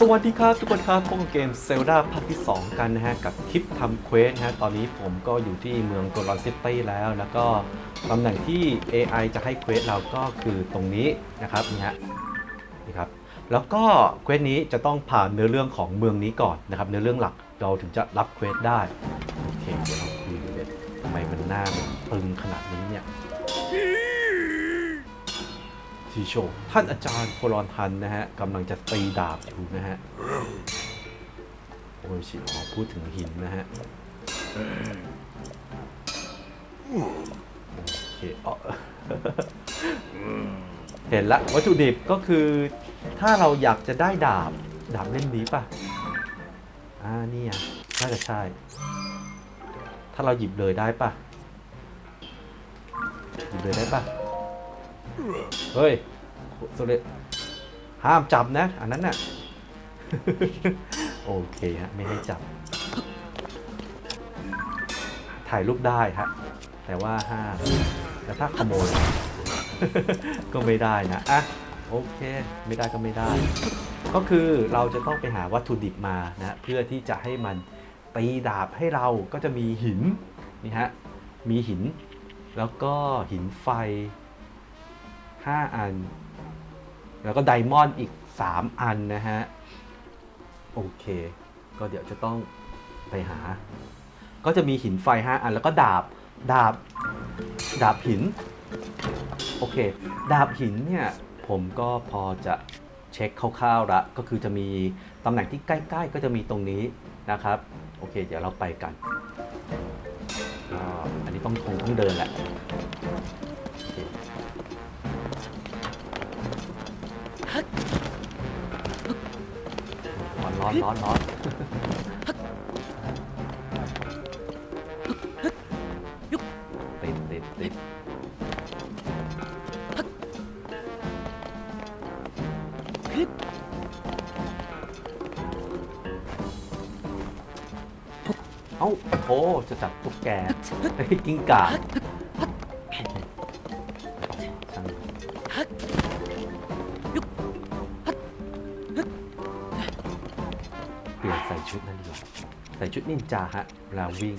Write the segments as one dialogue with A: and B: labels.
A: สวัสดีครับทุกคนครับพบกับเกม Zelda ภาคที่ 2 กันนะฮะ กับคลิปทำเควสนะฮะ ตอนนี้ผมก็อยู่ที่เมืองโกลอนซิตี้แล้ว แล้วก็ตำแหน่งที่ AI จะให้เควสเราก็คือตรงนี้นะครับนี่ฮะนี่ครับ แล้วก็เควสนี้จะต้องผ่านเนื้อเรื่องของเมืองนี้ก่อนนะครับเนื้อเรื่องหลักเราถึงจะรับเควสได้โอเคเดี๋ยวเราคุยกันเลยทำไมมันหน้ามันตึงขนาดนี้เนี่ย ทีโชว์ท่านอาจารย์โคลอนทันนะฮะกำลังจะตีดาบอยู่นะฮะโอ้ยชิอพูดถึงหินนะฮะโอเคอ๋อเห็นละวัตถุดิบก็คือถ้าเราอยากจะได้ดาบ ดาบเล่มนี้ป่ะ อ่านี่อะน่าจะใช่ ถ้าเราหยิบเลยได้ป่ะ หยิบเลยได้ป่ะ เฮ้ย โซเลห้ามจับนะ อันนั้นน่ะ โอเคฮะ ไม่ให้จับ ถ่ายรูปได้ฮะ แต่ว่าห้ามแต่ถ้าขโมย ก็ไม่ได้นะ อะ โอเค ไม่ได้ก็ไม่ได้ ก็คือเราจะต้องไปหาวัตถุดิบมานะ เพื่อที่จะให้มันตีดาบให้เราก็จะมีหิน นี่ฮะ มีหิน แล้วก็หินไฟ 5 อัน แล้วก็ไดมอนด์อีก 3 อันนะฮะ โอเค ก็เดี๋ยวจะต้องไปหา ก็จะมีหินไฟ 5 อัน แล้วก็ดาบ ดาบ ดาบหิน โอเค ดาบหินเนี่ย ผมก็พอจะเช็คคร่าวๆละ ก็คือจะมีตำแหน่งที่ใกล้ ๆ ก็จะมีตรงนี้นะครับ โอเค เดี๋ยวเราไปกัน อันนี้ต้องคงต้องเดินแหละ อนร้อนร้อนอนติดติดติดเอ้าโอ้จะจับตุ๊กแกกิ้งก่า ชุดนั่นดีกว่าใส่ชุดนินจาฮะเวลาวิ่ง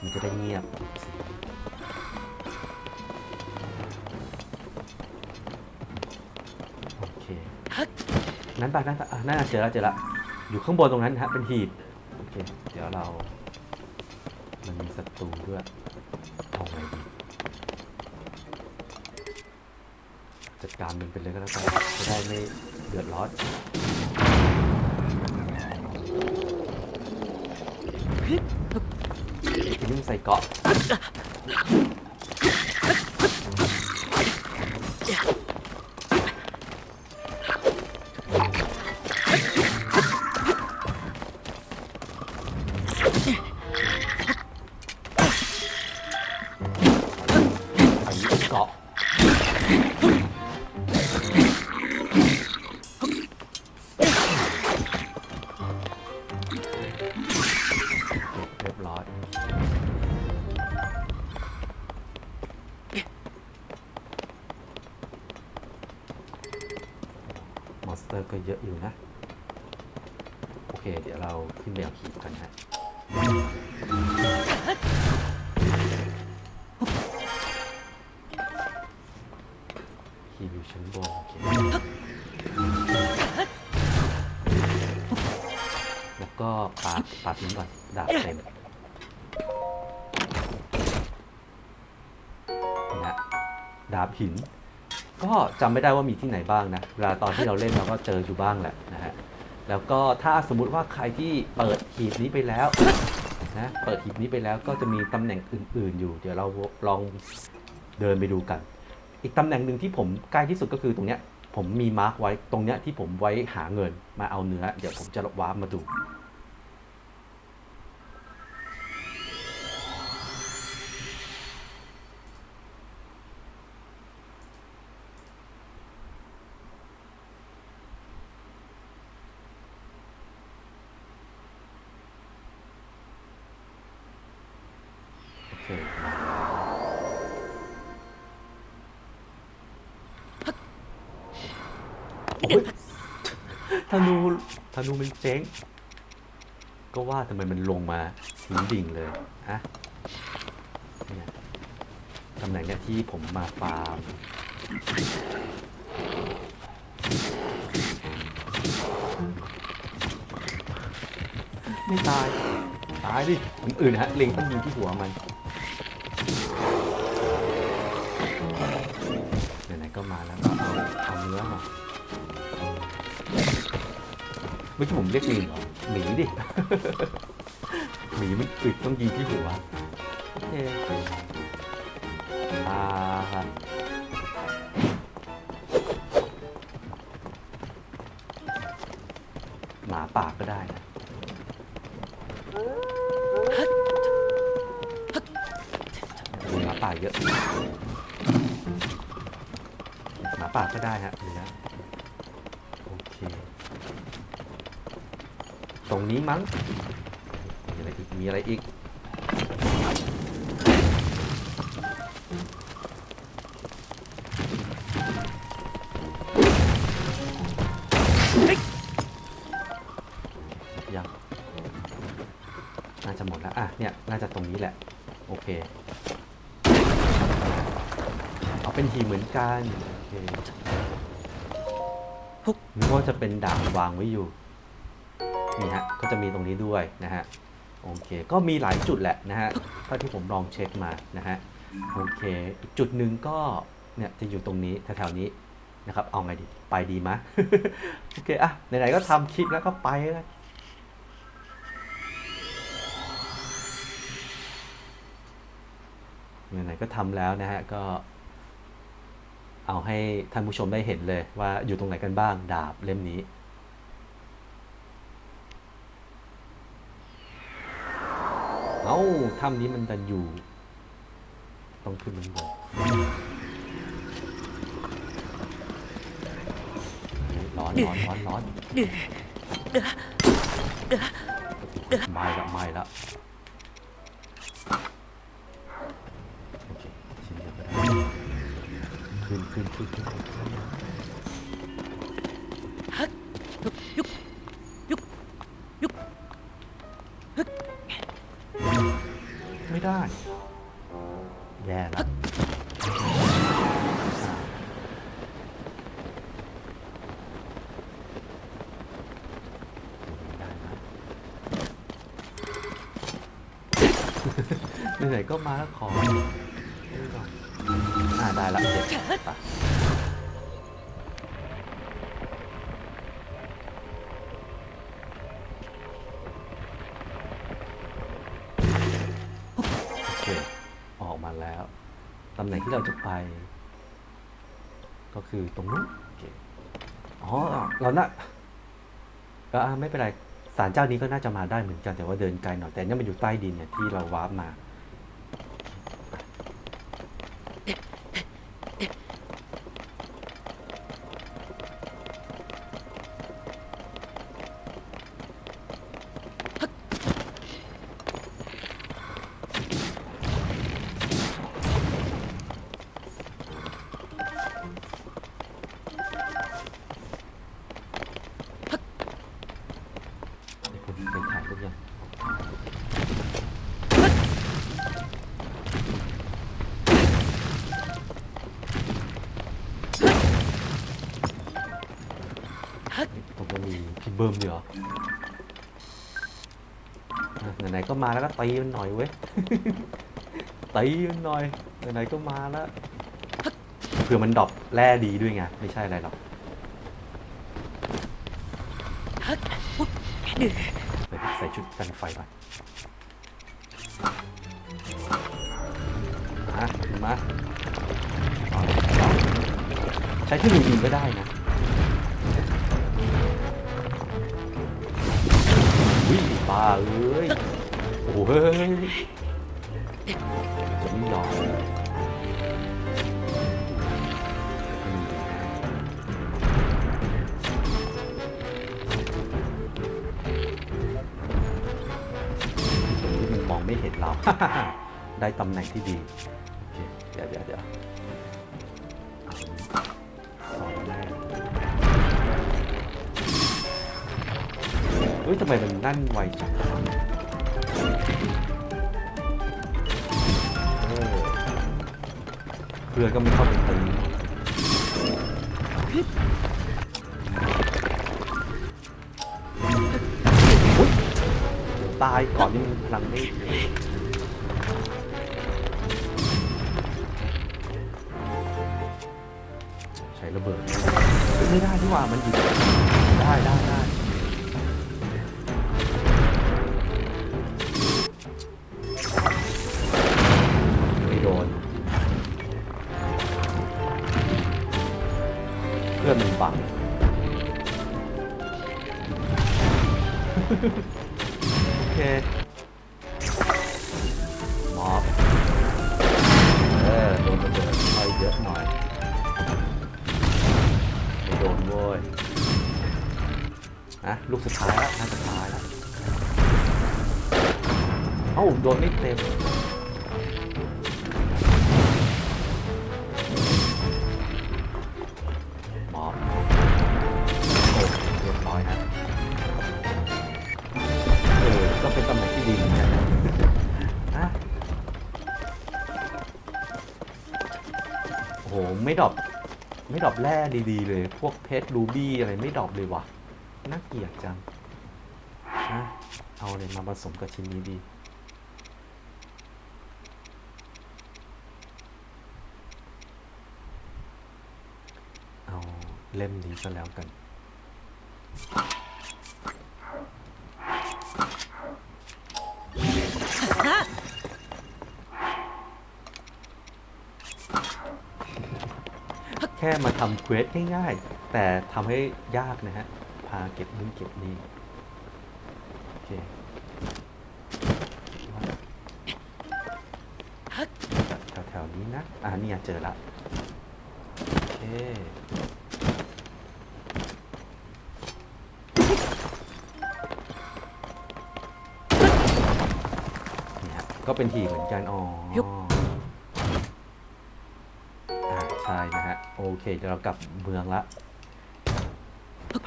A: มันจะได้เงียบโอเคนั้นไปนั้นปอะน่าจะเจอแล้วเจอแล้วอยู่ข้างบนตรงนั้นฮะเป็นหีบโอเคเดี๋ยวเรา มันมีศัตรูด้วยเอาไงดีจัดการมันเป็นเลยก็แล้วกันจะได้ไม่เดือดร้อน นี้มันใส่เกาะ ขึ้นไปเอาขีดกันฮะขีดอยู่ชั้นบนโอเคแล้วก็ปาดปาดทิ้ก่อนดาบเต็มนี่ฮะดาบหิน ก็จำไม่ได้ว่ามีที่ไหนบ้างนะเวลาตอนที่เราเล่นเราก็เจออยู่บ้างแหละนะฮะ แล้วก็ถ้าสมมุติว่าใครที่เปิดหีบนี้ไปแล้วนะเปิดหีบนี้ไปแล้วก็จะมีตำแหน่งอื่น ๆ อยู่ เดี๋ยวเราลองเดินไปดูกัน อีกตำแหน่งหนึ่งที่ผมใกล้ที่สุดก็คือตรงเนี้ยผมมีมาร์กไว้ตรงเนี้ยที่ผมไว้หาเงินมาเอาเนื้อ เดี๋ยวผมจะวาร์ปมาดู โอ้ยธนูธนูมันเจ๊ง ก็ว่าทำไมมันลงมาถึงดิ่งเลยอะเนี่ยตำแหน่งเนี่ยที่ผมมาฟาร์มไม่ตาย ตายดิคนอื่นฮะ เล็งต้องยิงที่หัวมันไหนๆก็มาแล้วก็เอาเอาเนื้อมา มื่อกี้ผมเรียกลิงเหรอหมีดิ หมีมันอึดต้องยิงที่หัวโอเคอ่าครับหมาป่าก็ได้นะมีหมาป่าเยอะ หมาป่าก็ได้ฮะดูนะ โอเค ตรงนี้มั้ง มีอะไรอีก มีอะไรอีก ยัง น่าจะหมดแล้ว อะ เนี่ย น่าจะตรงนี้แหละ โอเค เอาเป็นหีบเหมือนกัน โอเคนึกว่าจะเป็นดาบวางไว้อยู่ นี่ฮะก็จะมีตรงนี้ด้วยนะฮะโอเค ก็มีหลายจุดแหละนะฮะเท่าที่ผมลองเช็คมานะฮะโอเคอีกจุดหนึ่งก็เนี่ยจะอยู่ตรงนี้แถวๆนี้นะครับเอาไงดีไปดีมะโอเคอะไหนๆก็ทำคลิปแล้วก็ไปเลยไหนๆก็ทำแล้วนะฮะก็เอาให้ท่านผู้ชมได้เห็นเลยว่าอยู่ตรงไหนกันบ้างดาบเล่มนี้ เอา้าถ้ำนี้มันดันอยู่ ต้องขึ้นมันบนร้อนร้อนร้อนร้อนไม่ละไม่ละโอเคชิ้นเดียวก็ได้ขึ้นขึ้นขึ้นขึ้น ก็มาแล้วขออ่าได้ละเด็ดไปโอเค ออกมาแล้ว ตำแหน่งที่เราจะไป ก็คือตรงนู้นโอเคอ๋อ เราน่ะก็ไม่เป็นไรศาลเจ้านี้ก็น่าจะมาได้เหมือนกันแต่ว่าเดินไกลหน่อยแต่เนี่ยมันอยู่ใต้ดินเนี่ยที่เราวาร์ปมา เบิ้มเดียวอะไหนๆก็มาแล้วก็ตีมันหน่อยเว้ย ตีมันหน่อยไหนๆก็มาแล้วเผื่อมันดรอปแร่ดีด้วยไงไม่ใช่อะไรหรอกเดี๋ยวใส่ชุดกันไฟก่อนมามา ใช้ที่อื่นก็ได้นะ บ้าเอ้ยโอ้เฮ้ยจะไม่ยอมตรงนี้มันมองไม่เห็นเรา ได้ตำแหน่งที่ดี เดี๋ยวเดี๋ยวเดี๋ยว ฮ้ยทำไมมันนั่นไวจังเพื่อนก็ไม่เข้าไปตีตายก่อนที่มันพลังไม่ใช้ระเบิด ไม่ได้ที่ว่ามันหยุดได้ได้ได้ โดนไม่เต็มหมอบโอ้เรียบร้อยฮะเออก็เป็นตำแหน่งที่ดีเหมือนกันนะนะโอ้โห ไม่ดรอปไม่ดรอปแร่ดีๆเลย พวกเพชรรูบี้อะไรไม่ดรอปเลยวะน่าเกลียดจังนะเอาเลยมาผสมกับชิ้นนี้ดี เอา เล่มนี้ซะแล้วกัน แค่มาทำเควสง่ายๆ แต่ทำให้ยากนะฮะ พาเก็บนู่นเก็บนี่ โอเคแถวๆนี้นะ อ่านี่เจอละ โอเค ก็เป็นทีเหมือนกันอ๋อ
B: ยุบ
A: อ่าใช่นะฮะโอเคเดี๋ยวเรากลับเมืองละ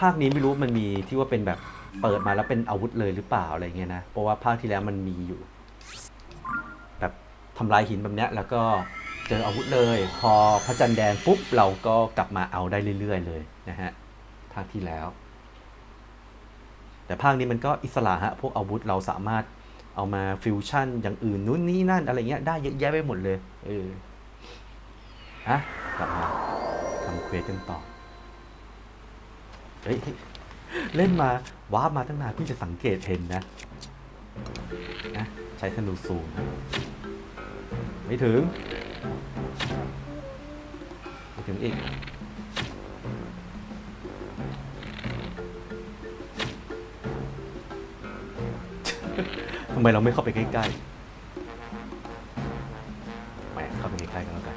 A: ภาคนี้ไม่รู้มันมีที่ว่าเป็นแบบเปิดมาแล้วเป็นอาวุธเลยหรือเปล่าอะไรเงี้ยนะ เพราะว่าภาคที่แล้วมันมีอยู่ แบบทำลายหินแบบเนี้ยแล้วก็เจออาวุธเลย พอพระจันทร์แดงปุ๊บเราก็กลับมาเอาได้เรื่อย ๆ เลยนะฮะภาคที่แล้ว แต่ภาคนี้มันก็อิสระฮะพวกอาวุธเราสามารถ เอามาฟิวชั่นอย่างอื่นนู้นนี่นั่นอะไรเงี้ยได้เยอะแยะไปหมดเลย เออฮะกลับมาทำเควสกันต่อเฮ้ยเล่นมาว้ามาตั้งนานเพิ่งจะสังเกตเห็นนะนะใช้ธนูสูงไม่ถึงไม่ถึงอีก ไมเราไม่เข้าไปใกล้ๆแหมเข้าไปใกล้ๆกันแล้วกัน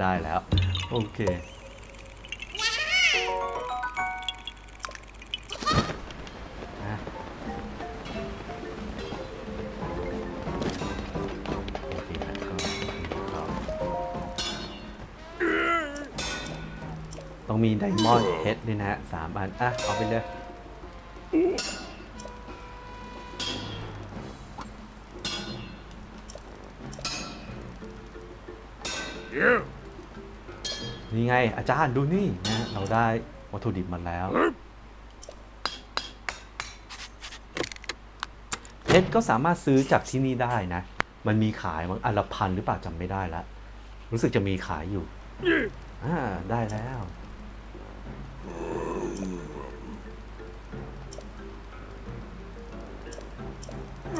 A: ได้แล้ว โอเค ต้องมีไดมอนด์เฮดด้วยนะฮะสามอัน อะ เอาไปเลยนี่ไง อาจารย์ดูนี่นะเราได้วัตถุดิบมาแล้วเพชรก็สามารถซื้อจากที่นี่ได้นะ มันมีขายมั้งอันละพันหรือเปล่าจำไม่ได้ละ รู้สึกจะมีขายอยู่ อ่า ได้แล้ว พ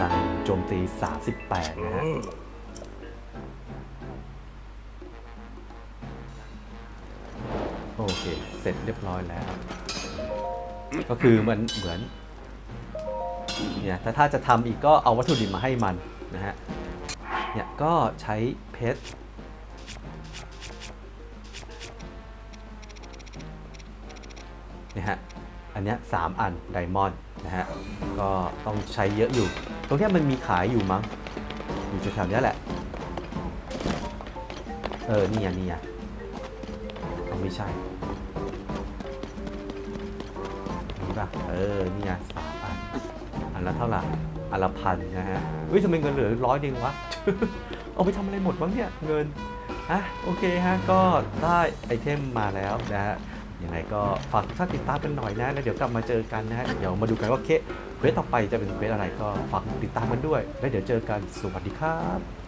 A: ลังโจมตี 38 นะฮะโอเค เสร็จเรียบร้อยแล้ว ก็คือมันเหมือนเนี่ยแต่ถ้าจะทำอีกก็เอาวัตถุดิบมาให้มันนะฮะเนี่ยก็ใช้เพชร นี้สามอันไดมอนด์นะฮะก็ต้องใช้เยอะอยู่ ตรงนี้มันมีขายอยู่มั้ง อยู่แถวๆนี้แหละ เออ นี่อะนี่อะเอาไม่ใช่นี่ป่ะเออ นี่ไงสามอัน อันละเท่าไหร่อันละพันนะฮะเฮ้ยทำไมเงินเหลือร้อยเดียววะ เอาไปทำอะไรหมดบ้งเนี่ย เงินอะโอเคฮะ ก็ได้ไอเทมมาแล้วนะฮะ ยังไงก็ฝากทุกท่านติดตามกันหน่อยนะแล้วเดี๋ยวกลับมาเจอกันนะฮะเดี๋ยวมาดูกันว่าเคสเควสต่อไปจะเป็นเควสอะไรก็ฝากติดตามกันด้วย แล้วเดี๋ยวเจอกันสวัสดีครับ